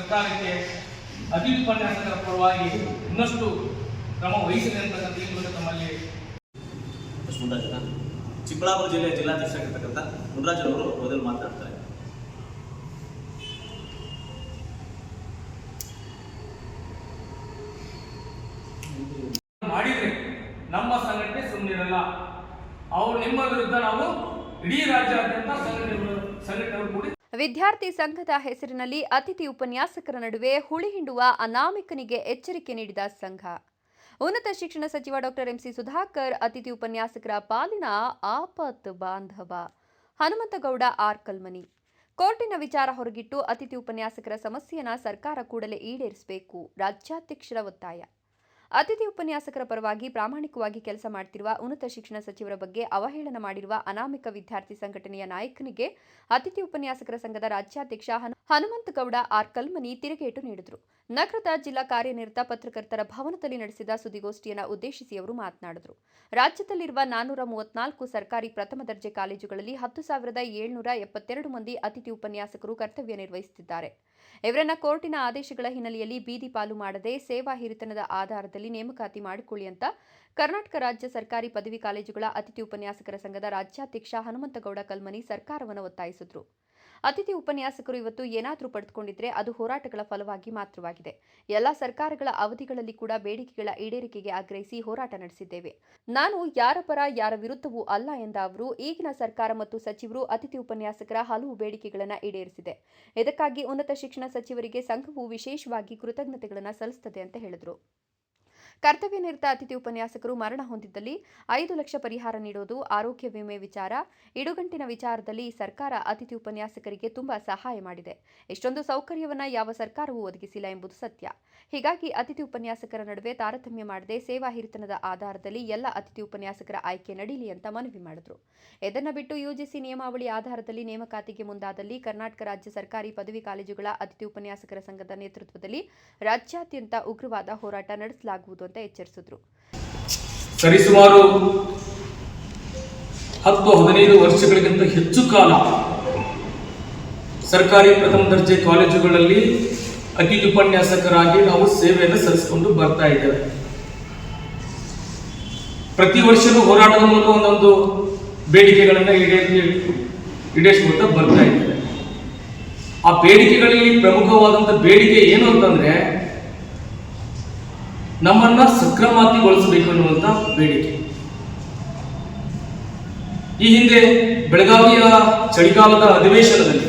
ಸರ್ಕಾರಕ್ಕೆ ಅತಿ ಉಪನ್ಯಾಸಕರ ಪರವಾಗಿ ಇನ್ನಷ್ಟು ಕ್ರಮ ವಹಿಸಿದೆ ಅಂತಕ್ಕಂಥ ಈ ಮೂಲಕ ತಮ್ಮಲ್ಲಿ ಚಿಕ್ಕಬಳ್ಳಾಪುರ ಜಿಲ್ಲೆಯ ಜಿಲ್ಲಾಧ್ಯಕ್ಷರಾಗಿರ್ತಕ್ಕಂಥ ಮುನ್ರಾಜರವರು ಮೊದಲು ಮಾತನಾಡ್ತಾರೆ. ಮಾಡಿದ್ರೆ ನಮ್ಮ ಸಂಘಟನೆ ಸುಮ್ಮನಿರಲ್ಲ ಅವ್ರು ನಿಮ್ಮ ವಿರುದ್ಧ ನಾವು ಇಡೀ ರಾಜ್ಯಾದ್ಯಂತ ವಿದ್ಯಾರ್ಥಿ ಸಂಘದ ಹೆಸರಿನಲ್ಲಿ ಅತಿಥಿ ಉಪನ್ಯಾಸಕರ ನಡುವೆ ಹುಳಿ ಹಿಂಡುವ ಅನಾಮಿಕನಿಗೆ ಎಚ್ಚರಿಕೆ ನೀಡಿದ ಸಂಘ. ಉನ್ನತ ಶಿಕ್ಷಣ ಸಚಿವ ಡಾಕ್ಟರ್ ಎಂಸಿ ಸುಧಾಕರ್, ಅತಿಥಿ ಉಪನ್ಯಾಸಕರ ಪಾಲಿನ ಆಪತ್ ಬಾಂಧವ ಹನುಮಂತಗೌಡ ಆರ್ ಕಲ್ಮನಿ ಕೋರ್ಟಿನ ವಿಚಾರ ಹೊರಗಿಟ್ಟು ಅತಿಥಿ ಉಪನ್ಯಾಸಕರ ಸಮಸ್ಯೆಯನ್ನ ಸರ್ಕಾರ ಕೂಡಲೇ ಈಡೇರಿಸಬೇಕು. ರಾಜ್ಯಾಧ್ಯಕ್ಷರ ಒತ್ತಾಯ. ಅತಿಥಿ ಉಪನ್ಯಾಸಕರ ಪರವಾಗಿ ಪ್ರಾಮಾಣಿಕವಾಗಿ ಕೆಲಸ ಮಾಡ್ತಿರುವ ಉನ್ನತ ಶಿಕ್ಷಣ ಸಚಿವರ ಬಗ್ಗೆ ಅವಹೇಳನ ಮಾಡಿರುವ ಅನಾಮಿಕ ವಿದ್ಯಾರ್ಥಿ ಸಂಘಟನೆಯ ನಾಯಕನಿಗೆ ಅತಿಥಿ ಉಪನ್ಯಾಸಕರ ಸಂಘದ ರಾಜ್ಯಾಧ್ಯಕ್ಷ ಹನು- ಹನುಮಂತಗೌಡ ಆರ್ ಕಲ್ಮನಿ ತಿರುಗೇಟು ನೀಡಿದರು. ನಗರದ ಜಿಲ್ಲಾ ಕಾರ್ಯನಿರತ ಪತ್ರಕರ್ತರ ಭವನದಲ್ಲಿ ನಡೆಸಿದ ಸುದ್ದಿಗೋಷ್ಠಿಯನ್ನು ಉದ್ದೇಶಿಸಿ ಅವರು ಮಾತನಾಡಿದರು. ರಾಜ್ಯದಲ್ಲಿರುವ ನಾನ್ನೂರ ಮೂವತ್ನಾಲ್ಕು ಸರ್ಕಾರಿ ಪ್ರಥಮ ದರ್ಜೆ ಕಾಲೇಜುಗಳಲ್ಲಿ ಹತ್ತು ಸಾವಿರದ ಏಳ್ನೂರ ಎಪ್ಪತ್ತೆರಡು ಮಂದಿ ಅತಿಥಿ ಉಪನ್ಯಾಸಕರು ಕರ್ತವ್ಯ ನಿರ್ವಹಿಸುತ್ತಿದ್ದಾರೆ. ಇವರನ್ನ ಕೋರ್ಟಿನ ಆದೇಶಗಳ ಹಿನ್ನೆಲೆಯಲ್ಲಿ ಬೀದಿ ಪಾಲು ಮಾಡದೆ ಸೇವಾ ಹಿರಿತನದ ಆಧಾರದಲ್ಲಿ ನೇಮಕಾತಿ ಮಾಡಿಕೊಳ್ಳಿ ಅಂತ ಕರ್ನಾಟಕ ರಾಜ್ಯ ಸರ್ಕಾರಿ ಪದವಿ ಕಾಲೇಜುಗಳ ಅತಿಥಿ ಉಪನ್ಯಾಸಕರ ಸಂಘದ ರಾಜ್ಯಾಧ್ಯಕ್ಷ ಹನುಮಂತಗೌಡ ಕಲ್ಮನಿ ಸರ್ಕಾರವನ್ನು ಒತ್ತಾಯಿಸಿದ್ರು. ಅತಿಥಿ ಉಪನ್ಯಾಸಕರು ಇವತ್ತು ಏನಾದರೂ ಪಡೆದುಕೊಂಡಿದ್ರೆ ಅದು ಹೋರಾಟಗಳ ಫಲವಾಗಿ ಮಾತ್ರವಾಗಿದೆ. ಎಲ್ಲ ಸರ್ಕಾರಗಳ ಅವಧಿಗಳಲ್ಲಿ ಕೂಡ ಬೇಡಿಕೆಗಳ ಈಡೇರಿಕೆಗೆ ಆಗ್ರಹಿಸಿ ಹೋರಾಟ ನಡೆಸಿದ್ದೇವೆ. ನಾನು ಯಾರ ಪರ ಯಾರ ವಿರುದ್ಧವೂ ಅಲ್ಲ ಎಂದ ಅವರು, ಈಗಿನ ಸರ್ಕಾರ ಮತ್ತು ಸಚಿವರು ಅತಿಥಿ ಉಪನ್ಯಾಸಕರ ಹಲವು ಬೇಡಿಕೆಗಳನ್ನು ಈಡೇರಿಸಿದೆ. ಇದಕ್ಕಾಗಿ ಉನ್ನತ ಶಿಕ್ಷಣ ಸಚಿವರಿಗೆ ಸಂಘವು ವಿಶೇಷವಾಗಿ ಕೃತಜ್ಞತೆಗಳನ್ನು ಸಲ್ಲಿಸುತ್ತದೆ ಅಂತ ಹೇಳಿದರು. ಕರ್ತವ್ಯ ನಿರತ ಅತಿಥಿ ಉಪನ್ಯಾಸಕರು ಮರಣ ಹೊಂದಿದ್ದಲ್ಲಿ ಐದು ಲಕ್ಷ ಪರಿಹಾರ ನೀಡೋದು ಆರೋಗ್ಯ ವಿಮೆ ವಿಚಾರ. ಇಡುಗಂಟಿನ ವಿಚಾರದಲ್ಲಿ ಸರ್ಕಾರ ಅತಿಥಿ ಉಪನ್ಯಾಸಕರಿಗೆ ತುಂಬಾ ಸಹಾಯ ಮಾಡಿದೆ. ಇಷ್ಟೊಂದು ಸೌಕರ್ಯವನ್ನ ಯಾವ ಸರ್ಕಾರವೂ ಒದಗಿಸಿಲ್ಲ ಎಂಬುದು ಸತ್ಯ. ಹೀಗಾಗಿ ಅತಿಥಿ ಉಪನ್ಯಾಸಕರ ನಡುವೆ ತಾರತಮ್ಯ ಮಾಡದೆ ಸೇವಾ ಹಿರಿತನದ ಆಧಾರದಲ್ಲಿ ಎಲ್ಲ ಅತಿಥಿ ಉಪನ್ಯಾಸಕರ ಆಯ್ಕೆ ನಡೀಲಿ ಅಂತ ಮನವಿ ಮಾಡಿದ್ರು. ಇದನ್ನು ಬಿಟ್ಟು ಯುಜಿಸಿ ನಿಯಮಾವಳಿ ಆಧಾರದಲ್ಲಿ ನೇಮಕಾತಿಗೆ ಮುಂದಾದಲ್ಲಿ ಕರ್ನಾಟಕ ರಾಜ್ಯ ಸರ್ಕಾರಿ ಪದವಿ ಕಾಲೇಜುಗಳ ಅತಿಥಿ ಉಪನ್ಯಾಸಕರ ಸಂಘದ ನೇತೃತ್ವದಲ್ಲಿ ರಾಜ್ಯಾದ್ಯಂತ ಉಗ್ರವಾದ ಹೋರಾಟ ನಡೆಸಲಾಗುವುದು ಅಂತ ಎಚ್ಚರಿಸಿದ್ರು. ಸರಿಸುಮಾರು ಹತ್ತು, ಹದಿನೈದು ವರ್ಷಗಳಿಗಿಂತ ಹೆಚ್ಚು ಕಾಲ ಸರ್ಕಾರಿ ಪ್ರಥಮ ದರ್ಜೆ ಕಾಲೇಜುಗಳಲ್ಲಿ ಅತಿಥಿ ಉಪನ್ಯಾಸಕರಾಗಿ ನಾವು ಸೇವೆಯನ್ನು ಸಲ್ಲಿಸಿಕೊಂಡು ಬರ್ತಾ ಇದ್ದೇವೆ. ಪ್ರತಿ ವರ್ಷವೂ ಹೋರಾಟದ ಮೂಲಕ ಒಂದೊಂದು ಬೇಡಿಕೆಗಳನ್ನು ಈಡೇರಿ ಈಡೇರಿಸ್ಕೊಳ್ತಾ ಬರ್ತಾ ಇದ್ದೇವೆ. ಆ ಬೇಡಿಕೆಗಳಲ್ಲಿ ಪ್ರಮುಖವಾದಂಥ ಬೇಡಿಕೆ ಏನು ಅಂತಂದ್ರೆ ನಮ್ಮನ್ನ ಸಕ್ರಮಾತಿಗೊಳಿಸಬೇಕು ಅನ್ನುವಂತ ಬೇಡಿಕೆ. ಈ ಹಿಂದೆ ಬೆಳಗಾವಿಯ ಚಳಿಗಾಲದ ಅಧಿವೇಶನದಲ್ಲಿ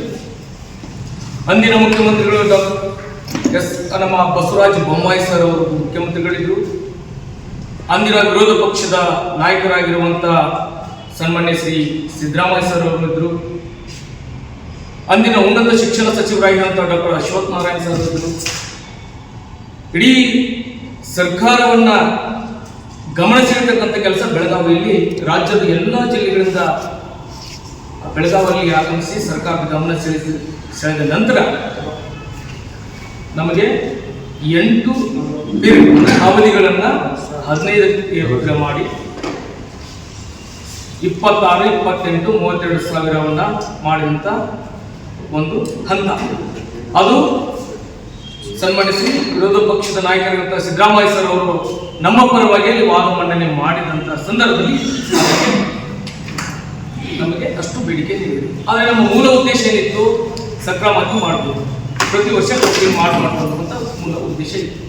ಅಂದಿನ ಮುಖ್ಯಮಂತ್ರಿಗಳು ಡಾಕ್ಟರ್ ಎಸ್. ನಮ್ಮ ಬಸವರಾಜ ಬೊಮ್ಮಾಯಿ ಸರ್ ಅವರು ಮುಖ್ಯಮಂತ್ರಿಗಳಿದ್ರು ಅಂದಿನ ವಿರೋಧ ಪಕ್ಷದ ನಾಯಕರಾಗಿರುವಂತ ಸನ್ಮಾನ್ಯ ಶ್ರೀ ಸಿದ್ದರಾಮಯ್ಯ ಸರ್ ಅವರು ಇದ್ರು ಅಂದಿನ ಉನ್ನತ ಶಿಕ್ಷಣ ಸಚಿವರಾಗಿರುವಂತಹ ಡಾಕ್ಟರ್ ಅಶ್ವಥ್ ನಾರಾಯಣ ಸರ್ ಇದ್ರು ಇಡೀ ಸರ್ಕಾರವನ್ನ ಗಮನ ಸೆಳೆತಕ್ಕಂಥ ಕೆಲಸ ಬೆಳಗಾವಿಯಲ್ಲಿ ರಾಜ್ಯದ ಎಲ್ಲ ಜಿಲ್ಲೆಗಳಿಂದ ಬೆಳಗಾವಿಯಲ್ಲಿ ಆಗಮಿಸಿ ಸರ್ಕಾರದ ಗಮನ ಸೆಳೆದು ಸೆಳೆದ ನಂತರ ನಮಗೆ ಎಂಟು ಅವಧಿಗಳನ್ನು ಹದಿನೈದಕ್ಕೆ ಮಾಡಿ ಇಪ್ಪತ್ತಾರು, ಇಪ್ಪತ್ತೆಂಟು, ಮೂವತ್ತೆರಡು ಸಾವಿರವನ್ನು ಮಾಡಿದಂತ ಒಂದು ಹಂತ. ಅದು ಸನ್ಮಾನಿಸಿ ವಿರೋಧ ಪಕ್ಷದ ನಾಯಕರಾದಂತಹ ಸಿದ್ದರಾಮಯ್ಯ ಸರ್ ಅವರು ನಮ್ಮ ಪರವಾಗಿ ವಾದ ಮಂಡನೆ ಮಾಡಿದಂತಹ ಸಂದರ್ಭದಲ್ಲಿ ನಮಗೆ ಅಷ್ಟು ಬೇಡಿಕೆ ಆದರೆ ನಮ್ಮ ಮೂಲ ಉದ್ದೇಶ ಏನಿತ್ತು? ಸಕ್ರಮಾತಿ ಮಾಡಬಹುದು ಪ್ರತಿ ವರ್ಷ ಮಾಡಬಾರ್ದು ಮೂಲ ಉದ್ದೇಶ ಇತ್ತು.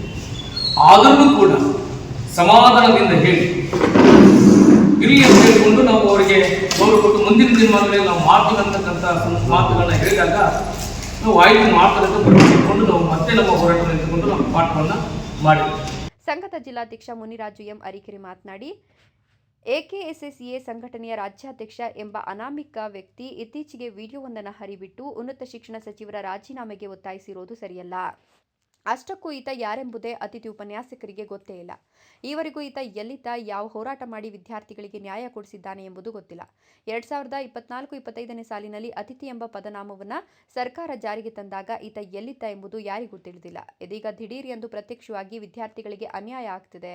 ಆದರೂ ಕೂಡ ಸಮಾಧಾನದಿಂದ ಹೇಳಿ, ಇರಲಿ ಅಂತ ಹೇಳಿಕೊಂಡು ನಾವು ಅವರಿಗೆ ಗೌರವ ಕೊಟ್ಟು ಮುಂದಿನ ದಿನಮಾನಗಳಲ್ಲಿ ನಾವು ಮಾತು ಮಾತುಗಳನ್ನ ಹೇಳಿದಾಗ ಸಂಘದ ಜಿಲ್ಲಾಧ್ಯಕ್ಷ ಮುನಿರಾಜು ಎಂ ಅರಿಕೆರೆ ಮಾತನಾಡಿ, ಎಕೆಎಸ್ಎಸ್ಎ ಸಂಘಟನೆಯ ರಾಜ್ಯಾಧ್ಯಕ್ಷ ಎಂಬ ಅನಾಮಿಕ ವ್ಯಕ್ತಿ ಇತ್ತೀಚೆಗೆ ವಿಡಿಯೋವೊಂದನ್ನು ಹರಿಬಿಟ್ಟು ಉನ್ನತ ಶಿಕ್ಷಣ ಸಚಿವರ ರಾಜೀನಾಮೆಗೆ ಒತ್ತಾಯಿಸಿರುವುದು ಸರಿಯಲ್ಲ. ಅಷ್ಟಕ್ಕೂ ಈತ ಯಾರೆಂಬುದೇ ಅತಿಥಿ ಉಪನ್ಯಾಸಕರಿಗೆ ಗೊತ್ತೇ ಇಲ್ಲ. ಈವರೆಗೂ ಈತ ಎಲ್ಲಿತ ಯಾವ ಹೋರಾಟ ಮಾಡಿ ವಿದ್ಯಾರ್ಥಿಗಳಿಗೆ ನ್ಯಾಯ ಕೊಡಿಸಿದ್ದಾನೆ ಎಂಬುದು ಗೊತ್ತಿಲ್ಲ. ಎರಡ್ ಸಾವಿರದ ಇಪ್ಪತ್ನಾಲ್ಕು ಇಪ್ಪತ್ತೈದನೇ ಸಾಲಿನಲ್ಲಿ ಅತಿಥಿ ಎಂಬ ಪದನಾಮವನ್ನು ಸರ್ಕಾರ ಜಾರಿಗೆ ತಂದಾಗ ಈತ ಎಲ್ಲಿತ್ತ ಎಂಬುದು ಯಾರಿಗೂ ತಿಳಿದಿಲ್ಲ. ಇದೀಗ ದಿಢೀರ್ ಎಂದು ಪ್ರತ್ಯಕ್ಷವಾಗಿ ವಿದ್ಯಾರ್ಥಿಗಳಿಗೆ ಅನ್ಯಾಯ ಆಗ್ತಿದೆ.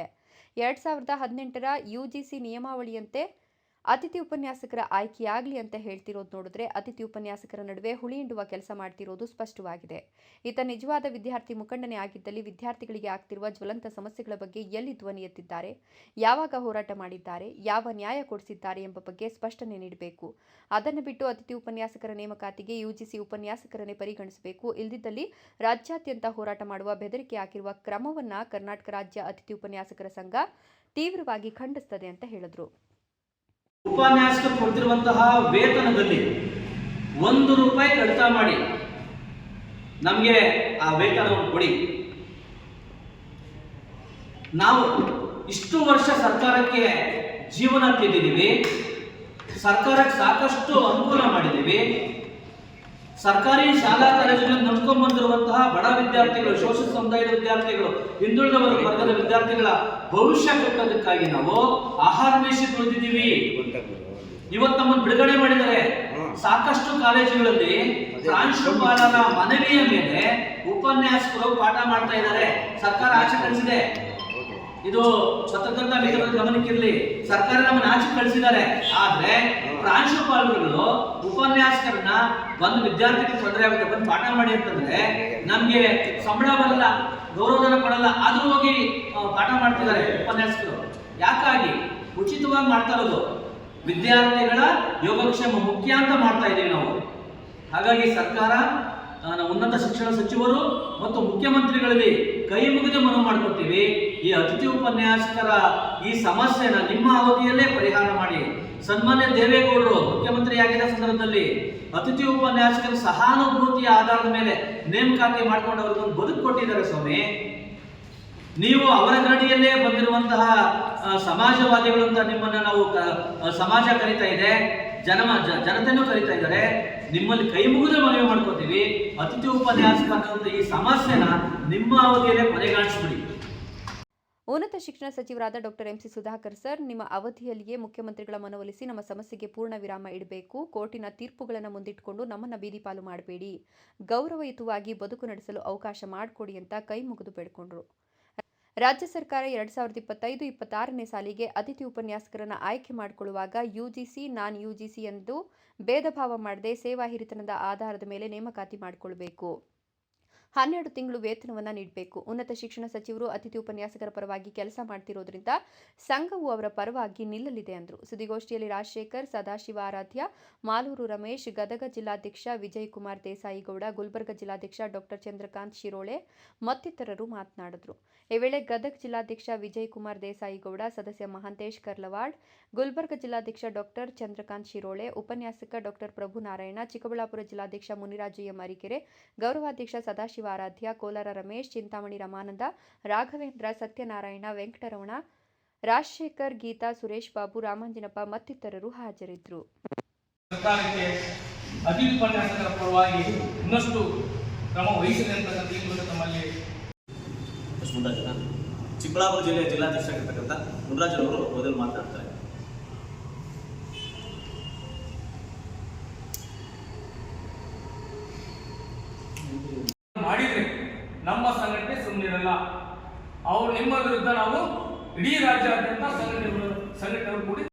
ಎರಡ್ ಸಾವಿರದ ಹದಿನೆಂಟರ ಯುಜಿಸಿ ನಿಯಮಾವಳಿಯಂತೆ ಅತಿಥಿ ಉಪನ್ಯಾಸಕರ ಆಯ್ಕೆಯಾಗಲಿ ಅಂತ ಹೇಳ್ತಿರೋದು ನೋಡಿದ್ರೆ ಅತಿಥಿ ಉಪನ್ಯಾಸಕರ ನಡುವೆ ಹುಳಿ ಹಿಂಡುವ ಕೆಲಸ ಮಾಡ್ತಿರೋದು ಸ್ಪಷ್ಟವಾಗಿದೆ. ಈತ ನಿಜವಾದ ವಿದ್ಯಾರ್ಥಿ ಮುಖಂಡನೇ ಆಗಿದ್ದಲ್ಲಿ ವಿದ್ಯಾರ್ಥಿಗಳಿಗೆ ಆಗ್ತಿರುವ ಜ್ವಲಂತ ಸಮಸ್ಯೆಗಳ ಬಗ್ಗೆ ಎಲ್ಲಿ ಧ್ವನಿ ಎತ್ತಿದ್ದಾರೆ, ಯಾವಾಗ ಹೋರಾಟ ಮಾಡಿದ್ದಾರೆ, ಯಾವ ನ್ಯಾಯ ಕೊಡಿಸಿದ್ದಾರೆ ಎಂಬ ಬಗ್ಗೆ ಸ್ಪಷ್ಟನೆ ನೀಡಬೇಕು. ಅದನ್ನು ಬಿಟ್ಟು ಅತಿಥಿ ಉಪನ್ಯಾಸಕರ ನೇಮಕಾತಿಗೆ ಯುಜಿಸಿ ಉಪನ್ಯಾಸಕರನ್ನೇ ಪರಿಗಣಿಸಬೇಕು. ಇಲ್ಲದಿದ್ದಲ್ಲಿ ರಾಜ್ಯಾದ್ಯಂತ ಹೋರಾಟ ಮಾಡುವ ಬೆದರಿಕೆ ಹಾಕಿರುವ ಕ್ರಮವನ್ನ ಕರ್ನಾಟಕ ರಾಜ್ಯ ಅತಿಥಿ ಉಪನ್ಯಾಸಕರ ಸಂಘ ತೀವ್ರವಾಗಿ ಖಂಡಿಸ್ತದೆ ಅಂತ ಹೇಳಿದ್ರು. ಉಪನ್ಯಾಸಕರು ಕೊಡ್ತಿರುವಂತಹ ವೇತನದಲ್ಲಿ ಒಂದು ರೂಪಾಯಿ ಕಡಿತ ಮಾಡಿ ನಮಗೆ ಆ ವೇತನವನ್ನು ಕೊಡಿ. ನಾವು ಇಷ್ಟು ವರ್ಷ ಸರ್ಕಾರಕ್ಕೆ ಜೀವನ ತಿದ್ದಿದ್ದೀವಿ ಸರ್ಕಾರಕ್ಕೆ ಸಾಕಷ್ಟು ಅನುಕೂಲ ಮಾಡಿದ್ದೀವಿ. ಸರ್ಕಾರಿ ಶಾಲಾ ಕಾಲೇಜುಗಳನ್ನು ನಂಬ್ಕೊಂಡು ಬಂದಿರುವಂತಹ ಬಡ ವಿದ್ಯಾರ್ಥಿಗಳು ಶೋಷಿತ ಸಮುದಾಯದ ವಿದ್ಯಾರ್ಥಿಗಳು ಹಿಂದುಳಿದ ವರ್ಗ- ವರ್ಗದ ವಿದ್ಯಾರ್ಥಿಗಳ ಭವಿಷ್ಯ ಕಟ್ಟೋದಕ್ಕಾಗಿ ನಾವು ಆಹಾರ ಮೇಷಿ ತುಳಿದಿದ್ದೀವಿ ಇವತ್ತು ನಮ್ಮನ್ನು ಬಿಡುಗಡೆ ಮಾಡಿದರೆ ಸಾಕಷ್ಟು ಕಾಲೇಜುಗಳಲ್ಲಿ ಪ್ರಾಂಶುಪಾಲರ ಮನವಿಯ ಮೇಲೆ ಉಪನ್ಯಾಸಕರು ಪಾಠ ಮಾಡ್ತಾ ಇದ್ದಾರೆ. ಸರ್ಕಾರ ಆಚೆ ಕಳಿಸಿದೆ. ಇದು ಪತ್ರಕರ್ತ ಮಿತ್ರರ ಗಮನಕ್ಕಿರಲಿ. ಸರ್ಕಾರ ನಮ್ಮನ್ನ ಆಚೆ ಕಳಿಸಿದ್ದಾರೆ. ಆದ್ರೆ ಪ್ರಾಂಶುಪಾಲರುಗಳು ಉಪನ್ಯಾಸಕರನ್ನ ಒಂದು ವಿದ್ಯಾರ್ಥಿಗೆ ತೊಂದರೆ ಆಗುತ್ತೆ ಬಂದು ಪಾಠ ಮಾಡಿ ಅಂತಂದ್ರೆ ನಮ್ಗೆ ಸಂಬಳ ಬರಲ್ಲ ಗೌರವಧನ ಕೊಡಲ್ಲ. ಆದ್ರೂ ಹೋಗಿ ಪಾಠ ಮಾಡ್ತಿದ್ದಾರೆ ಉಪನ್ಯಾಸಕರು. ಯಾಕಾಗಿ? ಉಚಿತವಾಗಿ ಮಾಡ್ತಾ ಇರೋದು. ವಿದ್ಯಾರ್ಥಿಗಳ ಯೋಗಕ್ಷೇಮ ಮುಖ್ಯ ಅಂತ ಮಾಡ್ತಾ ಇದ್ದೀವಿ ನಾವು. ಹಾಗಾಗಿ ಸರ್ಕಾರ ಉನ್ನತ ಶಿಕ್ಷಣ ಸಚಿವರು ಮತ್ತು ಮುಖ್ಯಮಂತ್ರಿಗಳಲ್ಲಿ ಕೈ ಮುಗಿದು ಮನವಿ ಮಾಡ್ಕೊತೀವಿ ಈ ಅತಿಥಿ ಉಪನ್ಯಾಸಕರ ಈ ಸಮಸ್ಯೆನ ನಿಮ್ಮ ಅವಧಿಯಲ್ಲೇ ಪರಿಹಾರ ಮಾಡಿ. ಸನ್ಮಾನ್ಯ ದೇವೇಗೌಡರು ಮುಖ್ಯಮಂತ್ರಿ ಆಗಿದ್ದ ಸಂದರ್ಭದಲ್ಲಿ ಅತಿಥಿ ಉಪನ್ಯಾಸಕರ ಸಹಾನುಭೂತಿಯ ಆಧಾರದ ಮೇಲೆ ನೇಮಕಾತಿ ಮಾಡ್ಕೊಂಡು ಒಂದು ಬದುಕು ಕೊಟ್ಟಿದ್ದಾರೆ ಸ್ವಾಮಿ. ನೀವು ಅವರ ಗಡಿಯಲ್ಲೇ ಬಂದಿರುವಂತಹ ಸಮಾಜವಾದಿಗಳು ಅಂತ ನಿಮ್ಮನ್ನ ನಾವು ಸಮಾಜ ಕರಿತಾ ಇದೆ, ಜನ, ಜ- ಜನತೆನೂ ಕರಿತಾ ಇದ್ದಾರೆ. ನಿಮ್ಮಲ್ಲಿ ಕೈ ಮುಗಿದ್ರೆ ಮನವಿ ಮಾಡ್ಕೋತೀವಿ, ಅತಿಥಿ ಉಪನ್ಯಾಸಕ ಅನ್ನುವಂಥ ಈ ಸಮಸ್ಯೆನ ನಿಮ್ಮ ಅವಧಿಯಲ್ಲೇ ಕೊನೆಗಾಣಿಸ್ಬಿಡಿ. ಉನ್ನತ ಶಿಕ್ಷಣ ಸಚಿವರಾದ ಡಾಕ್ಟರ್ ಎಂಸಿ ಸುಧಾಕರ್ ಸರ್, ನಿಮ್ಮ ಅವಧಿಯಲ್ಲಿಯೇ ಮುಖ್ಯಮಂತ್ರಿಗಳ ಮನವೊಲಿಸಿ ನಮ್ಮ ಸಮಸ್ಯೆಗೆ ಪೂರ್ಣ ವಿರಾಮ ಇಡಬೇಕು. ಕೋರ್ಟಿನ ತೀರ್ಪುಗಳನ್ನು ಮುಂದಿಟ್ಟುಕೊಂಡು ನಮ್ಮನ್ನ ಬೀದಿಪಾಲು ಮಾಡಬೇಡಿ. ಗೌರವಯುತವಾಗಿ ಬದುಕು ನಡೆಸಲು ಅವಕಾಶ ಮಾಡಿಕೊಡಿ ಅಂತ ಕೈ ಮುಗಿದು ಬೇಡ್ಕೊಂಡ್ರು. ರಾಜ್ಯ ಸರ್ಕಾರ ಎರಡ್ ಸಾವಿರದ ಇಪ್ಪತ್ತೈದು, ಇಪ್ಪತ್ತಾರನೇ ಸಾಲಿಗೆ ಅತಿಥಿ ಉಪನ್ಯಾಸಕರನ್ನು ಆಯ್ಕೆ ಮಾಡಿಕೊಳ್ಳುವಾಗ ಯುಜಿಸಿ, ನಾನ್ ಯುಜಿಸಿ ಎಂದು ಭೇದ ಭಾವ ಮಾಡದೆ ಸೇವಾ ಹಿರಿತನದ ಆಧಾರದ ಮೇಲೆ ನೇಮಕಾತಿ ಮಾಡಿಕೊಳ್ಬೇಕು. ಹನ್ನೆರಡು ತಿಂಗಳು ವೇತನವನ್ನು ನೀಡಬೇಕು. ಉನ್ನತ ಶಿಕ್ಷಣ ಸಚಿವರು ಅತಿಥಿ ಉಪನ್ಯಾಸಕರ ಪರವಾಗಿ ಕೆಲಸ ಮಾಡ್ತಿರೋದ್ರಿಂದ ಸಂಘವು ಅವರ ಪರವಾಗಿ ನಿಲ್ಲಲಿದೆ ಅಂದರು. ಸುದ್ದಿಗೋಷ್ಠಿಯಲ್ಲಿ ರಾಜಶೇಖರ್, ಸದಾಶಿವ ಆರಾಧ್ಯ, ಮಾಲೂರು ರಮೇಶ್, ಗದಗ ಜಿಲ್ಲಾಧ್ಯಕ್ಷ ವಿಜಯ್ ಕುಮಾರ್ ದೇಸಾಯಿಗೌಡ, ಗುಲ್ಬರ್ಗ ಜಿಲ್ಲಾಧ್ಯಕ್ಷ ಡಾಕ್ಟರ್ ಚಂದ್ರಕಾಂತ್ ಶಿರೋಳೆ ಮತ್ತಿತರರು ಮಾತನಾಡಿದರು. ಈ ವೇಳೆ ಗದಗ ಜಿಲ್ಲಾಧ್ಯಕ್ಷ ವಿಜಯ್ ಕುಮಾರ್ ದೇಸಾಯಿಗೌಡ, ಸದಸ್ಯ ಮಹಾಂತೇಶ್ ಕರ್ಲವಾಡ್, ಗುಲ್ಬರ್ಗ ಜಿಲ್ಲಾಧ್ಯಕ್ಷ ಡಾಕ್ಟರ್ ಚಂದ್ರಕಾಂತ್ ಶಿರೋಳೆ, ಉಪನ್ಯಾಸಕ ಡಾಕ್ಟರ್ ಪ್ರಭುನಾರಾಯಣ ಚಿಕ್ಕಬಳ್ಳಾಪುರ ಜಿಲ್ಲಾಧ್ಯಕ್ಷ ಮುನಿರಾಜು ಎಂ ಅರಿಕೆರೆ ಗೌರವಾಧ್ಯಕ್ಷ ಸದಾಶಿವ ಆರಾಧ್ಯ, ಕೋಲಾರ ರಮೇಶ್, ಚಿಂತಾಮಣಿ ರಮಾನಂದ, ರಾಘವೇಂದ್ರ ಸತ್ಯನಾರಾಯಣ, ವೆಂಕಟರಮಣ, ರಾಜಶೇಖರ್ ಗೀತಾ, ಸುರೇಶ್ ಬಾಬು, ರಾಮಾಂಜನಪ್ಪ ಮತ್ತಿತರರು ಹಾಜರಿದ್ದರು. ಸರ್ಕಾರಕ್ಕೆ ಉಪನ್ಯಾಸಕರ ಪರವಾಗಿ ಇನ್ನಷ್ಟು ಕ್ರಮ ವಹಿಸಿದೆ ಅಂತಕ್ಕಂಥ ತಮ್ಮಲ್ಲಿ ಮುನ್ರಾಜನ ಚಿಕ್ಕಬಳ್ಳಾಪುರ ಜಿಲ್ಲೆಯ ಜಿಲ್ಲಾಧ್ಯಕ್ಷರಾಗಿರ್ತಕ್ಕಂಥ ಮುನ್ರಾಜನವರು ಮೊದಲು ಮಾತನಾಡ್ತಾರೆ. ಮಾಡಿದ್ರೆ ನಮ್ಮ ಸಂಘಟನೆ ಸುಮ್ಮನಿರಲ್ಲ ಅವ್ರು ನಿಮ್ಮ ವಿರುದ್ಧ ನಾವು ಇಡೀ ರಾಜ್ಯಾದ್ಯಂತ ಸಂಘಟನೆಗಳು ಸಂಘಟನೆಗಳು ಕೂಡಿ